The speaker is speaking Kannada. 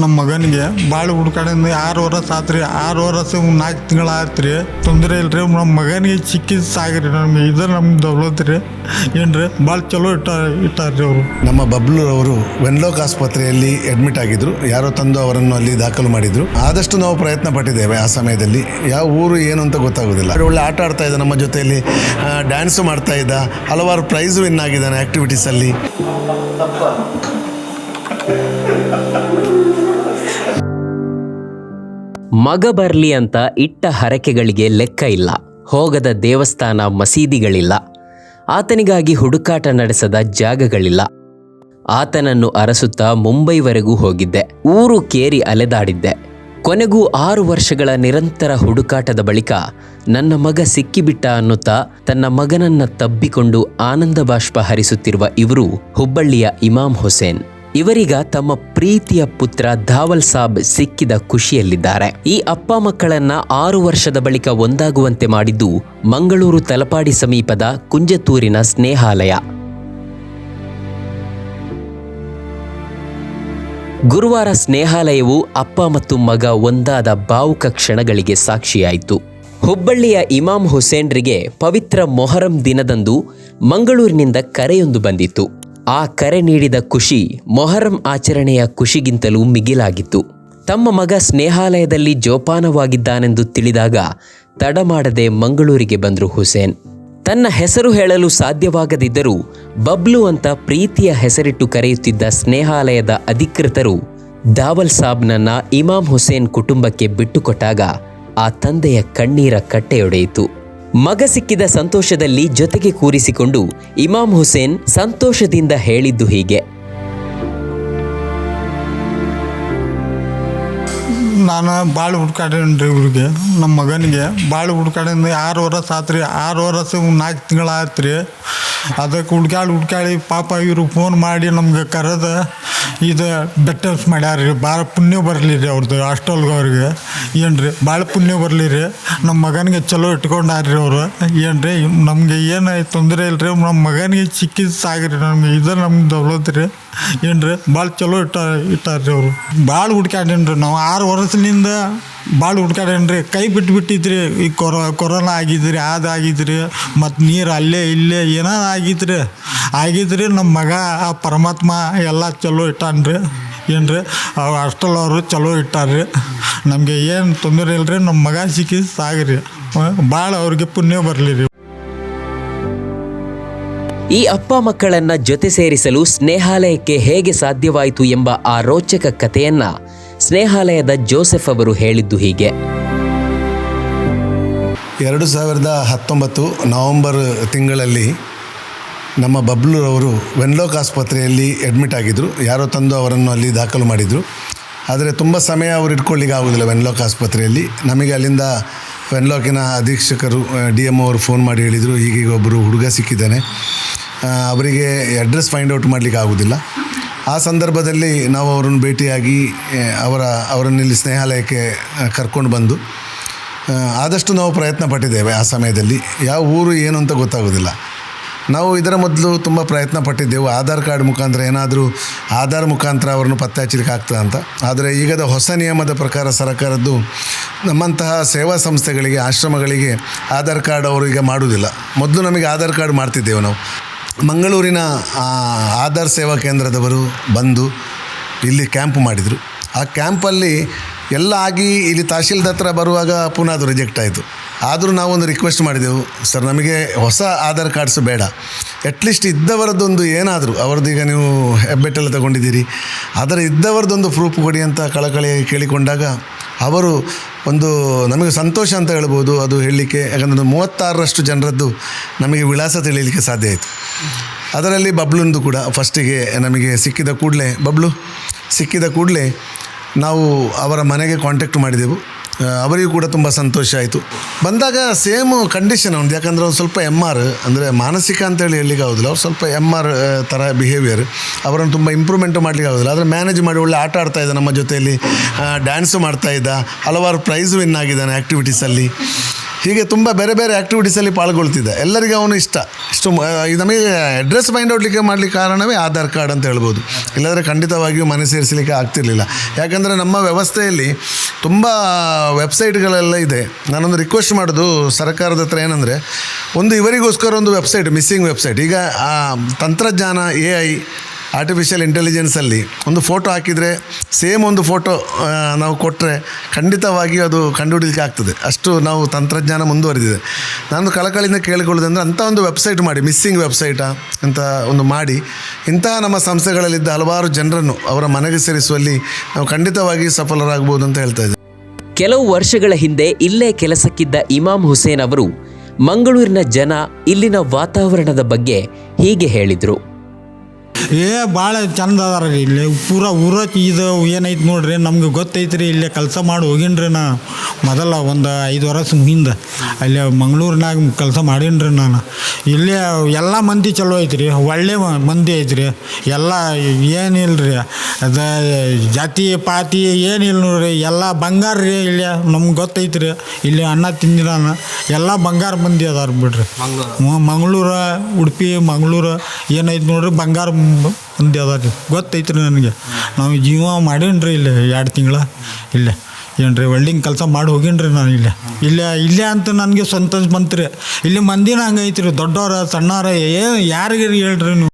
ನಮ್ಮ ಮಗನಿಗೆ ಭಾಳ ಹುಡುಕಾಡಿಂದ ಆರು ವರ್ಷ ಆತ್ರಿ. ಆರು ವರ್ಷ ನಾಲ್ಕು ತಿಂಗಳ ಆತ್ರಿ. ತೊಂದರೆ ಇಲ್ರಿ ನಮ್ಮ ಮಗನಿಗೆ ಚಿಕಿತ್ಸೆ ಆಗಿರಿ ನಮ್ಗೆ. ಇದು ನಮ್ಮ ದೌಲತ್ ಏನ್ರಿ? ಭಾಳ ಚಲೋ ಇಟ್ಟ ಇಟ್ಟಾರ್ರಿ ಅವರು. ನಮ್ಮ ಬಬ್ಲು ಅವರು ವೆನ್ಲೋಕ್ ಆಸ್ಪತ್ರೆಯಲ್ಲಿ ಅಡ್ಮಿಟ್ ಆಗಿದ್ರು. ಯಾರೋ ತಂದು ಅವರನ್ನು ಅಲ್ಲಿ ದಾಖಲು ಮಾಡಿದ್ರು. ಆದಷ್ಟು ನಾವು ಪ್ರಯತ್ನ ಪಟ್ಟಿದ್ದೇವೆ ಆ ಸಮಯದಲ್ಲಿ. ಯಾವ ಊರು ಏನು ಅಂತ ಗೊತ್ತಾಗೋದಿಲ್ಲ. ಒಳ್ಳೆ ಆಟ ಆಡ್ತಾ ಇದ್ದ, ನಮ್ಮ ಜೊತೆಯಲ್ಲಿ ಡ್ಯಾನ್ಸ್ ಮಾಡ್ತಾ ಇದ್ದ. ಹಲವಾರು ಪ್ರೈಸ್ ವಿನ್ ಆಗಿದ್ದಾನೆ ಆಕ್ಟಿವಿಟೀಸಲ್ಲಿ ಮಗ ಬರಲಿ ಅಂತ ಇಟ್ಟ ಹರಕೆಗಳಿಗೆ ಲೆಕ್ಕ ಇಲ್ಲ. ಹೋಗದ ದೇವಸ್ಥಾನ ಮಸೀದಿಗಳಿಲ್ಲ. ಆತನಿಗಾಗಿ ಹುಡುಕಾಟ ನಡೆಸದ ಜಾಗಗಳಿಲ್ಲ. ಆತನನ್ನು ಅರಸುತ್ತಾ ಮುಂಬೈವರೆಗೂ ಹೋಗಿದ್ದೆ. ಊರು ಕೇರಿ ಅಲೆದಾಡಿದ್ದೆ. ಕೊನೆಗೂ ಆರು ವರ್ಷಗಳ ನಿರಂತರ ಹುಡುಕಾಟದ ಬಳಿಕ ನನ್ನ ಮಗ ಸಿಕ್ಕಿಬಿಟ್ಟ ಅನ್ನುತ್ತಾ ತನ್ನ ಮಗನನ್ನ ತಬ್ಬಿಕೊಂಡು ಆನಂದ ಬಾಷ್ಪ ಹರಿಸುತ್ತಿರುವ ಇವರು ಹುಬ್ಬಳ್ಳಿಯ ಇಮಾಮ್ ಹುಸೇನ್. ಇವರೀಗ ತಮ್ಮ ಪ್ರೀತಿಯ ಪುತ್ರ ಧಾವಲ್ ಸಾಬ್ ಸಿಕ್ಕಿದ ಖುಷಿಯಲ್ಲಿದ್ದಾರೆ. ಈ ಅಪ್ಪ ಮಕ್ಕಳನ್ನ ಆರು ವರ್ಷದ ಬಳಿಕ ಒಂದಾಗುವಂತೆ ಮಾಡಿದ್ದು ಮಂಗಳೂರು ತಲಪಾಡಿ ಸಮೀಪದ ಕುಂಜತೂರಿನ ಸ್ನೇಹಾಲಯ. ಗುರುವಾರ ಸ್ನೇಹಾಲಯವು ಅಪ್ಪ ಮತ್ತು ಮಗ ಒಂದಾದ ಭಾವುಕ ಕ್ಷಣಗಳಿಗೆ ಸಾಕ್ಷಿಯಾಯಿತು. ಹುಬ್ಬಳ್ಳಿಯ ಇಮಾಮ್ ಹುಸೇನ್ರಿಗೆ ಪವಿತ್ರ ಮೊಹರಂ ದಿನದಂದು ಮಂಗಳೂರಿನಿಂದ ಕರೆಯೊಂದು ಬಂದಿತ್ತು. ಆ ಕರೆ ನೀಡಿದ ಖುಷಿ ಮೊಹರಂ ಆಚರಣೆಯ ಖುಷಿಗಿಂತಲೂ ಮಿಗಿಲಾಗಿತ್ತು. ತಮ್ಮ ಮಗ ಸ್ನೇಹಾಲಯದಲ್ಲಿ ಜೋಪಾನವಾಗಿದ್ದಾನೆಂದು ತಿಳಿದಾಗ ತಡ ಮಾಡದೆ ಮಂಗಳೂರಿಗೆ ಬಂದರು ಹುಸೇನ್. ತನ್ನ ಹೆಸರು ಹೇಳಲು ಸಾಧ್ಯವಾಗದಿದ್ದರೂ ಬಬ್ಲು ಅಂತ ಪ್ರೀತಿಯ ಹೆಸರಿಟ್ಟು ಕರೆಯುತ್ತಿದ್ದ ಸ್ನೇಹಾಲಯದ ಅಧಿಕೃತರು ದಾವಲ್ ಸಾಬ್ನನ್ನ ಇಮಾಮ್ ಹುಸೇನ್ ಕುಟುಂಬಕ್ಕೆ ಬಿಟ್ಟುಕೊಟ್ಟಾಗ ಆ ತಂದೆಯ ಕಣ್ಣೀರ ಕಟ್ಟೆಯೊಡೆಯಿತು. ಮಗ ಸಿಕ್ಕಿದ ಸಂತೋಷದಲ್ಲಿ ಜೊತೆಗೆ ಕೂರಿಸಿಕೊಂಡು ಇಮಾಮ್ ಹುಸೇನ್ ಸಂತೋಷದಿಂದ ಹೇಳಿದ್ದು ಹೀಗೆ. ನಾನು ಭಾಳ ಹುಡ್ಕಾಡೇನ್ರಿ ಇವ್ರಿಗೆ ನಮ್ಮ ಮಗನಿಗೆ ಭಾಳ ಹುಡ್ಕಾಡಿಂದ ಆರು ವರ್ಷ ಆತ್ರಿ. ಆರು ವರ್ಷ ನಾಲ್ಕು ತಿಂಗಳ ಆಯ್ತು ರೀ ಅದಕ್ಕೆ ಹುಡ್ಕಾಡಿ ಹುಡ್ಕಾಡಿ ಪಾಪ ಇವರು ಫೋನ್ ಮಾಡಿ ನಮ್ಗೆ ಕರೆದು ಇದು ಬೆಟ್ಟರ್ಸ್ ಮಾಡ್ಯಾರ್ರಿ. ಭಾಳ ಪುಣ್ಯ ಬರಲಿ ರೀ ಅವ್ರದ್ದು ಹಾಸ್ಟೆಲ್ಗೆ ಅವ್ರಿಗೆ. ಏನು ರೀ ಭಾಳ ಪುಣ್ಯ ಬರಲಿ ರೀ ನಮ್ಮ ಮಗನಿಗೆ ಚಲೋ ಇಟ್ಕೊಂಡಾರ್ರಿ ಅವರು. ಏನು ರೀ ನಮಗೆ ಏನು ತೊಂದರೆ ಇಲ್ಲ ರೀ ನಮ್ಮ ಮಗನಿಗೆ ಚಿಕಿತ್ಸೆ ಆಗಿರಿ ನಮಗೆ. ಇದು ನಮ್ಗೆ ದೌಲತ್ ರೀ ಏನು ರೀ ಭಾಳ ಚಲೋ ಇಟ್ಟ ಇಟ್ಟಾರ್ರಿ ಅವರು. ಭಾಳ ಹುಡ್ಕಾಡೇನಿ ರೀ ನಾವು. ಆರು ವರ್ಷದಿಂದ ಭಾಳ ಹುಡ್ಕಾಡೇನ್ರಿ ಕೈ ಬಿಟ್ಟು ಬಿಟ್ಟಿದ್ರಿ. ಈ ಕೊರೋ ಕೊರೋನಾ ಆಗಿದ್ರಿ ಅದಾಗಿದ್ರಿ ಮತ್ತು ನೀರು ಅಲ್ಲೇ, ಇಲ್ಲೇ ಏನೋ ಆಗಿದ್ರಿ. ಆಗಿದ್ರಿ ನಮ್ಮ ಮಗ, ಆ ಪರಮಾತ್ಮ ಎಲ್ಲ ಚಲೋ ಇಟ್ಟಾನ್ರಿ. ಏನು ರೀ ಅವ್ರು ಹಾಸ್ಟೆಲ್ ಅವರು ಚಲೋ ಇಟ್ಟಾರ್ರಿ. ನಮಗೆ ಏನು ತೊಂದರೆ ಇಲ್ಲರಿ ನಮ್ಮ ಮಗ ಸಿಕ್ಕಿ ಸಾಗ್ರಿ. ಭಾಳ ಅವ್ರಿಗೆ ಪುಣ್ಯ ಬರಲಿ ರೀ ಈ ಅಪ್ಪ ಮಕ್ಕಳನ್ನ ಜೊತೆ ಸೇರಿಸಲು ಸ್ನೇಹಾಲಯಕ್ಕೆ ಹೇಗೆ ಸಾಧ್ಯವಾಯಿತು ಎಂಬ ಆ ರೋಚಕ ಕಥೆಯನ್ನ ಸ್ನೇಹಾಲಯದ ಜೋಸೆಫ್ ಅವರು ಹೇಳಿದ್ದು ಹೀಗೆ. ಎರಡು ಸಾವಿರದ ಹತ್ತೊಂಬತ್ತು ನವೆಂಬರ್ ತಿಂಗಳಲ್ಲಿ ನಮ್ಮ ಬಬ್ಲೂರವರು ವೆನ್ಲೋಕ್ ಆಸ್ಪತ್ರೆಯಲ್ಲಿ ಅಡ್ಮಿಟ್ ಆಗಿದ್ದರು ಯಾರೋ ತಂದು ಅವರನ್ನು ಅಲ್ಲಿ ದಾಖಲು ಮಾಡಿದರು. ಆದರೆ ತುಂಬ ಸಮಯ ಅವರು ಇಟ್ಕೊಳ್ಳಿಕ್ಕೆ ಆಗೋದಿಲ್ಲ ವೆನ್ಲೋಕ್ ಆಸ್ಪತ್ರೆಯಲ್ಲಿ. ನಮಗೆ ಅಲ್ಲಿಂದ ವೆನ್ಲಾಕಿನ ಅಧೀಕ್ಷಕರು ಡಿ ಎಂ ಅವರು ಫೋನ್ ಮಾಡಿ ಹೇಳಿದರು. ಹೀಗೀಗ ಒಬ್ಬರು ಹುಡುಗ ಸಿಕ್ಕಿದ್ದಾನೆ. ಅವರಿಗೆ ಅಡ್ರೆಸ್ ಫೈಂಡ್ ಔಟ್ ಮಾಡಲಿಕ್ಕೆ ಆಗೋದಿಲ್ಲ. ಆ ಸಂದರ್ಭದಲ್ಲಿ ನಾವು ಅವರನ್ನು ಭೇಟಿಯಾಗಿ ಅವರ ಅವರನ್ನಿಲ್ಲಿ ಸ್ನೇಹಾಲಯಕ್ಕೆ ಕರ್ಕೊಂಡು ಬಂದು ಆದಷ್ಟು ನಾವು ಪ್ರಯತ್ನ ಪಟ್ಟಿದ್ದೇವೆ ಆ ಸಮಯದಲ್ಲಿ. ಯಾವ ಊರು ಏನು ಅಂತ ಗೊತ್ತಾಗೋದಿಲ್ಲ. ನಾವು ಇದರ ಮೊದಲು ತುಂಬ ಪ್ರಯತ್ನ ಪಟ್ಟಿದ್ದೆವು. ಆಧಾರ್ ಕಾರ್ಡ್ ಮುಖಾಂತರ ಏನಾದರೂ ಆಧಾರ್ ಮುಖಾಂತರ ಅವರನ್ನು ಪತ್ತೆ ಹಚ್ಚಲಿಕ್ಕೆ ಆಗ್ತದೆ ಅಂತ. ಆದರೆ ಈಗದ ಹೊಸ ನಿಯಮದ ಪ್ರಕಾರ ಸರ್ಕಾರದ್ದು ನಮ್ಮಂತಹ ಸೇವಾ ಸಂಸ್ಥೆಗಳಿಗೆ, ಆಶ್ರಮಗಳಿಗೆ ಆಧಾರ್ ಕಾರ್ಡ್ ಅವರು ಈಗ ಮಾಡುವುದಿಲ್ಲ ಮೊದಲು ನಮಗೆ ಆಧಾರ್ ಕಾರ್ಡ್ ಮಾಡ್ತಿದ್ದೆವು ನಾವು. ಮಂಗಳೂರಿನ ಆಧಾರ್ ಸೇವಾ ಕೇಂದ್ರದವರು ಬಂದು ಇಲ್ಲಿ ಕ್ಯಾಂಪ್ ಮಾಡಿದರು. ಆ ಕ್ಯಾಂಪಲ್ಲಿ ಎಲ್ಲ ಆಗಿ ಇಲ್ಲಿ ತಹಶೀಲ್ದಾರ್ ಹತ್ರ ಬರುವಾಗ ಪುನಃ ಅದು ರಿಜೆಕ್ಟ್ ಆಯಿತು. ಆದರೂ ನಾವೊಂದು ರಿಕ್ವೆಸ್ಟ್ ಮಾಡಿದೆವು, ಸರ್, ನಮಗೆ ಹೊಸ ಆಧಾರ್ ಕಾರ್ಡ್ಸ್ ಬೇಡ. ಅಟ್ಲೀಸ್ಟ್ ಇದ್ದವರದ್ದೊಂದು ಏನಾದರೂ, ಅವ್ರದ್ದು ಈಗ ನೀವು ಹೆಬ್ಬೆಟ್ಟೆಲ್ಲ ತಗೊಂಡಿದ್ದೀರಿ. ಅದರ ಇದ್ದವರದ್ದೊಂದು ಪ್ರೂಫ್ ಕೊಡಿ ಅಂತ ಕಳಕಳಿ ಕೇಳಿಕೊಂಡಾಗ ಅವರು ಒಂದು ನಮಗೆ ಸಂತೋಷ ಅಂತ ಹೇಳ್ಬೋದು ಅದು ಹೇಳಲಿಕ್ಕೆ, ಯಾಕಂದರೆ ಮೂವತ್ತಾರರಷ್ಟು ಜನರದ್ದು ನಮಗೆ ವಿಳಾಸ ತಿಳಿಯಲಿಕ್ಕೆ ಸಾಧ್ಯ ಆಯಿತು. ಅದರಲ್ಲಿ ಬಬ್ಲುಂದು ಕೂಡ ಫಸ್ಟಿಗೆ ನಮಗೆ ಸಿಕ್ಕಿದ ಕೂಡಲೇ, ಬಬ್ಲು, ಸಿಕ್ಕಿದ ಕೂಡಲೇ ನಾವು ಅವರ ಮನೆಗೆ ಕಾಂಟ್ಯಾಕ್ಟ್ ಮಾಡಿದೆವು. ಅವರಿಗೂ ಕೂಡ ತುಂಬ ಸಂತೋಷ ಆಯಿತು. ಬಂದಾಗ ಸೇಮ್ ಕಂಡೀಷನ್ ಅವ್ನು ಯಾಕಂದರೆ ಅವ್ನು ಸ್ವಲ್ಪ ಎಂ ಆರ್ ಅಂದರೆ ಮಾನಸಿಕ ಅಂತೇಳಿ ಹೇಳಲಿಕ್ಕೆ ಆಗೋದಿಲ್ಲ. ಅವ್ರು ಸ್ವಲ್ಪ ಎಂ ಆರ್ ಥರ ಬಿಹೇವಿಯರ್ ಅವರನ್ನು ತುಂಬ ಇಂಪ್ರೂವ್ಮೆಂಟ್ ಮಾಡಲಿಕ್ಕೆ ಆಗೋದಿಲ್ಲ. ಆದರೆ ಮ್ಯಾನೇಜ್ ಮಾಡಿ ಒಳ್ಳೆ ಆಟ ಆಡ್ತಾ ಇದ್ದ ನಮ್ಮ ಜೊತೆಯಲ್ಲಿ ಡ್ಯಾನ್ಸು ಮಾಡ್ತಾ ಇದ್ದ. ಹಲವಾರು ಪ್ರೈಸ್ ವಿನ್ ಆಗಿದ್ದಾನೆ ಆ್ಯಕ್ಟಿವಿಟೀಸಲ್ಲಿ ಹೀಗೆ ತುಂಬ ಬೇರೆ ಬೇರೆ ಆ್ಯಕ್ಟಿವಿಟೀಸಲ್ಲಿ ಪಾಲ್ಗೊಳ್ತಿದ್ದ. ಎಲ್ಲರಿಗೂ ಅವನು ಇಷ್ಟ. ಇಷ್ಟು ನಮಗೆ ಅಡ್ರೆಸ್ ಫೈಂಡ್ ಔಟ್ಲಿಕ್ಕೆ ಮಾಡಲಿಕ್ಕೆ ಕಾರಣವೇ ಆಧಾರ್ ಕಾರ್ಡ್ ಅಂತ ಹೇಳ್ಬೋದು. ಇಲ್ಲಾಂದರೆ ಖಂಡಿತವಾಗಿಯೂ ಮನೆ ಸೇರಿಸಲಿಕ್ಕೆ ಆಗ್ತಿರಲಿಲ್ಲ. ಯಾಕಂದರೆ ನಮ್ಮ ವ್ಯವಸ್ಥೆಯಲ್ಲಿ ತುಂಬ ವೆಬ್ಸೈಟ್ಗಳೆಲ್ಲ ಇದೆ. ನಾನೊಂದು ರಿಕ್ವೆಸ್ಟ್ ಮಾಡೋದು ಸರ್ಕಾರದ ಹತ್ರ ಏನಂದರೆ, ಒಂದು ಇವರಿಗೋಸ್ಕರ ಒಂದು ವೆಬ್ಸೈಟ್ ಮಿಸ್ಸಿಂಗ್ ವೆಬ್ಸೈಟ್ ಈಗ ತಂತ್ರಜ್ಞಾನ ಎ ಐ ಆರ್ಟಿಫಿಷಿಯಲ್ ಇಂಟೆಲಿಜೆನ್ಸಲ್ಲಿ ಒಂದು ಫೋಟೋ ಹಾಕಿದರೆ ಸೇಮ್ ಒಂದು ಫೋಟೋ ನಾವು ಕೊಟ್ಟರೆ ಖಂಡಿತವಾಗಿ ಅದು ಕಂಡುಹಿಡಲಿಕ್ಕೆ ಆಗ್ತದೆ. ಅಷ್ಟು ನಾವು ತಂತ್ರಜ್ಞಾನ ಮುಂದುವರೆದಿದೆ. ನಾನು ಕಳಕಳಿಯಿಂದ ಕೇಳಿಕೊಳ್ಳೋದಂದ್ರೆ ಅಂಥ ಒಂದು ವೆಬ್ಸೈಟ್ ಮಾಡಿ ಮಿಸ್ಸಿಂಗ್ ವೆಬ್ಸೈಟಾ ಅಂತ ಒಂದು ಮಾಡಿ ಇಂತಹ ನಮ್ಮ ಸಂಸ್ಥೆಗಳಲ್ಲಿದ್ದ ಹಲವಾರು ಜನರನ್ನು ಅವರ ಮನೆಗೆ ಸೇರಿಸುವಲ್ಲಿ ನಾವು ಖಂಡಿತವಾಗಿ ಸಫಲರಾಗ್ಬೋದು ಅಂತ ಹೇಳ್ತಾ ಇದ್ದೆ ಕೆಲವು ವರ್ಷಗಳ ಹಿಂದೆ ಇಲ್ಲೇ ಕೆಲಸಕ್ಕಿದ್ದ ಇಮಾಮ್ ಹುಸೇನ್ ಅವರು ಮಂಗಳೂರಿನ ಜನ ಇಲ್ಲಿನ ವಾತಾವರಣದ ಬಗ್ಗೆ ಹೀಗೆ ಹೇಳಿದರು. ಏ ಭಾಳ ಚಂದ ಅದಾರ ರೀ ಇಲ್ಲಿ. ಪೂರ ಊರ ಇದು ಏನೈತೆ ನೋಡ್ರಿ, ನಮ್ಗೆ ಗೊತ್ತೈತ್ರಿ, ಇಲ್ಲೇ ಕೆಲಸ ಮಾಡಿ ಹೋಗಿನ್ರಿ ನಾ. ಮೊದಲ ಒಂದು ಐದು ವರ್ಷ ಹಿಂದೆ ಅಲ್ಲೇ ಮಂಗಳೂರಿನಾಗ ಕೆಲಸ ಮಾಡೀನ್ರಿ ನಾನು. ಇಲ್ಲೇ ಎಲ್ಲ ಮಂದಿ ಚಲೋ ಐತ್ರಿ, ಒಳ್ಳೆ ಮಂದಿ ಐತ್ರಿ. ಎಲ್ಲ ಏನಿಲ್ಲ ರೀ ಅದ ಜಾತಿ, ಪಾತಿ ಏನಿಲ್ಲ ನೋಡ್ರಿ, ಎಲ್ಲ ಬಂಗಾರ ರೀ ಇಲ್ಲೇ, ನಮ್ಗೆ ಗೊತ್ತೈತ್ರಿ. ಇಲ್ಲಿ ಅನ್ನ ತಿಂದಿದಾನ. ಎಲ್ಲ ಬಂಗಾರ ಮಂದಿ ಅದಾರ ಬಿಡ್ರಿ. ಹ್ಞೂ ಮಂಗಳೂರು ಉಡುಪಿ ಮಂಗಳೂರು ಏನೈತೆ ನೋಡ್ರಿ ಬಂಗಾರ ಮಂದಿ ಅದಾರ. ರೀ ಗೊತ್ತೈತ್ರಿ ನನಗೆ. ನಾವು ಜೀವ ಮಾಡೀನ್ರಿ ಇಲ್ಲಿ ಎರಡು ತಿಂಗಳ. ಇಲ್ಲೇ. ಏನ್ರಿ ವೆಲ್ಡಿಂಗ್ ಕೆಲಸ ಮಾಡಿ ಹೋಗಿನ್ರಿ ನಾನು ಇಲ್ಲೇ. ಇಲ್ಲೇ ಇಲ್ಲೇ ಅಂತ ನನಗೆ ಸಂತೋಷ ಬಂತ್ರಿ. ಇಲ್ಲಿ ಮಂದಿನ ಹಂಗೈತ್ರಿ ದೊಡ್ಡವ್ರ ಸಣ್ಣವ್ರ ಏನು ಯಾರಿಗಿರಿ ಹೇಳ್ರಿ ನೀವು?